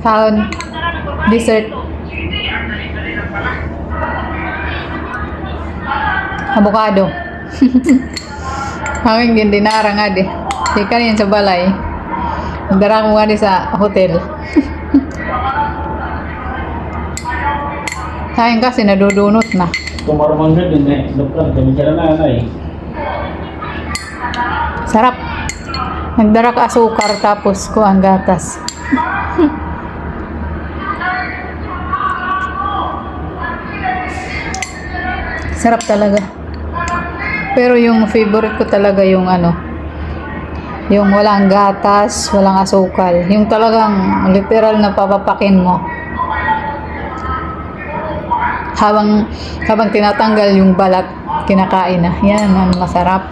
Kaon. Dessert. Avocado. Hangin gindi nara nga di. Di kanin sa balay. Dara ko nga di sa hotel. Sayang kasi nadudunot na. Tumarumang ka din eh. Doktor, kami sila na na eh. Sarap. Nagdara ka asukar tapos ko ang gatas. Sarap talaga. Pero yung favorite ko talaga yung ano, yung walang gatas, walang asukal. Yung talagang literal na papapakin mo. Habang, habang tinatanggal yung balat, kinakain na. Yan ang masarap.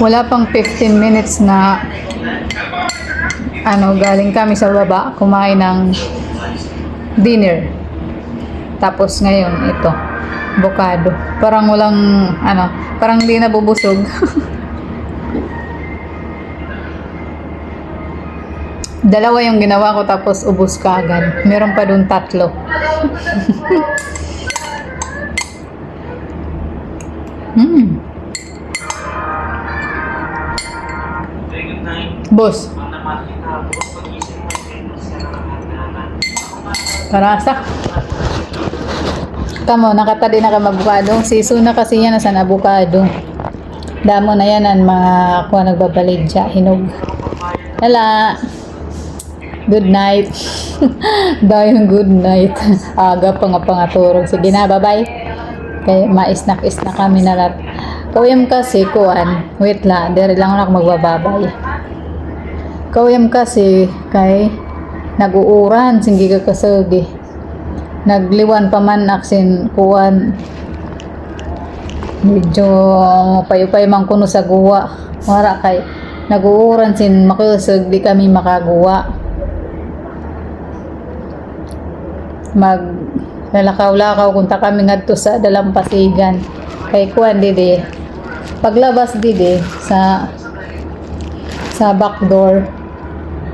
Wala pang 15 minutes na ano, galing kami sa baba kumain ng dinner. Tapos ngayon, ito, avocado. Parang walang, ano, parang di nabubusog. Dalawa yung ginawa ko tapos ubus ka agad. Meron pa dun tatlo. hmm. Boss. Karasa. Kamo, nakatadi na ka mag-avocado. Siso na kasi yan sa avocado. Damo na yan mga kuha nagbabalid siya. Hinog. Hala. Good night. Dahil good night. Aga pa nga pangaturog. Sige na, bye-bye. Kaya maisnak-isnak kami na lahat. Kawiyam kasi, kuan. Wait lang, dere lang ako magbababay. Kawiyam kasi, kay naguuran, singgi ka kasagi. Nagliwan pa man aksin kuan. Medyo payupay man kuno sa guwa. Wara kay naguuran sin makusag di kami makaguwa. Mag lalakaw-lakaw kunta kami ngadto sa dalampasigan. Kay kuan didi. Paglabas didi sa sa back door.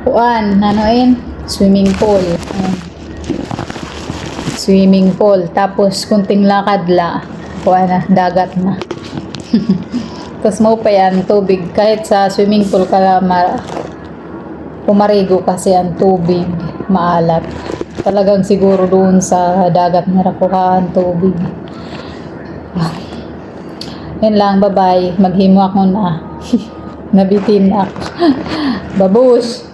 Kuan, anoin? Swimming pool. Ayan. Swimming pool. Tapos, kunting lakad la. Kuan na, dagat na. Tapos mo pa yan, tubig. Kahit sa swimming pool ka ma- pumarigo kasi ang tubig maalat. Talagang siguro doon sa dagat na rakuha ang tubig. Yan lang, bye-bye. Maghimo ako na. Nabitin ako. Babush!